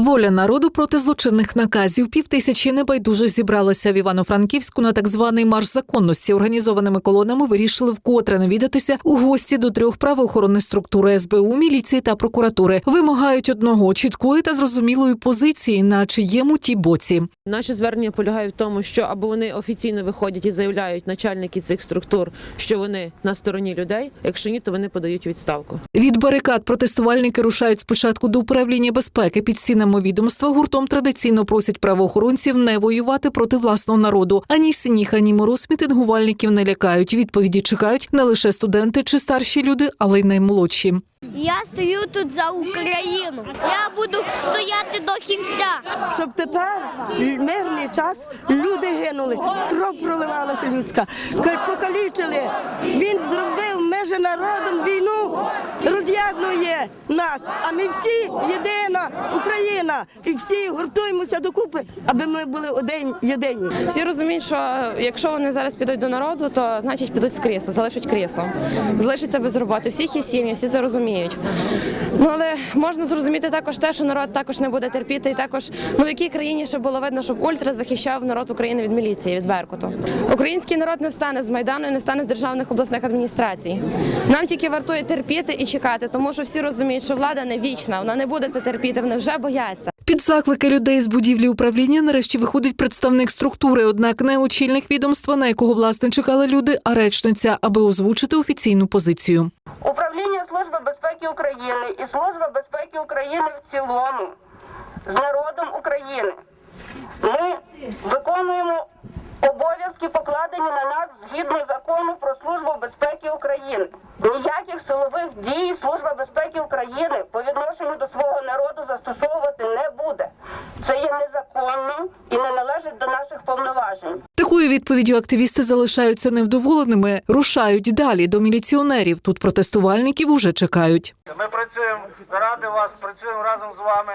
Воля народу проти злочинних наказів. Півтисячі небайдуже зібралися в Івано-Франківську на так званий марш законності. Організованими колонами вирішили вкотре навідатися у гості до трьох правоохоронних структур СБУ, міліції та прокуратури. Вимагають одного чіткої та зрозумілої позиції на чиєму ті боці. Наше звернення полягає в тому, що або вони офіційно виходять і заявляють начальники цих структур, що вони на стороні людей. Якщо ні, то вони подають відставку. Від барикад протестувальники рушають спочатку до управління безпеки під стінами відомства. Гуртом традиційно просять правоохоронців не воювати проти власного народу. Ані сніг, ані мороз мітингувальників не лякають. Відповіді чекають не лише студенти чи старші люди, але й наймолодші. Я стою тут за Україну. Я буду стояти до кінця. щоб тепер в мирний час люди гинули, кров проливалася людська, покалічили. Він зробив межі роз'єднує нас. А ми всі єдина Україна, і всі гуртуємося докупи, аби ми були один єдині. Всі розуміють, що якщо вони зараз підуть до народу, то значить підуть з крісу, залишать крісло, залишаться без роботи. Всіх є сім'ї, всі це розуміють. Ну але можна зрозуміти також те, що народ також не буде терпіти, і також ну в якій країні ще було видно, щоб ультра захищав народ України від міліції, від Беркуту. Український народ не встане з майдану і не встане з державних обласних адміністрацій. Нам тільки вартує терпіти і чекати, тому що всі розуміють, що влада не вічна, вона не буде це терпіти, вони вже бояться. Під заклики людей з будівлі управління нарешті виходить представник структури, однак не очільник відомства, на якого власне чекали люди, а речниця, аби озвучити офіційну позицію. Управління Служби безпеки України і Служба безпеки України в цілому з народом України. Ми виконуємо обов'язки, покладені на нас згідно закону про Службу безпеки України. Ніяких силових дій Служба безпеки України по відношенню до свого народу застосовувати не буде. Це є незаконним і не належить до наших повноважень. Такою відповіддю активісти залишаються невдоволеними, рушають далі до міліціонерів. Тут протестувальників уже чекають. Ми працюємо ради вас, працюємо разом з вами.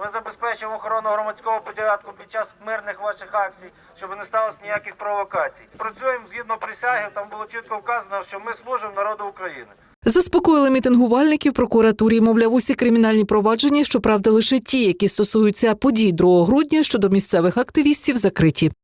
Ми забезпечуємо охорону громадського порядку під час мирних ваших акцій, щоб не сталося ніяких провокацій. Працюємо згідно присяги. Там було чітко вказано, що ми служимо народу України. Заспокоїли мітингувальників прокуратурі. Мовляв, усі кримінальні провадження, щоправда, лише ті, які стосуються подій 2 грудня щодо місцевих активістів, закриті.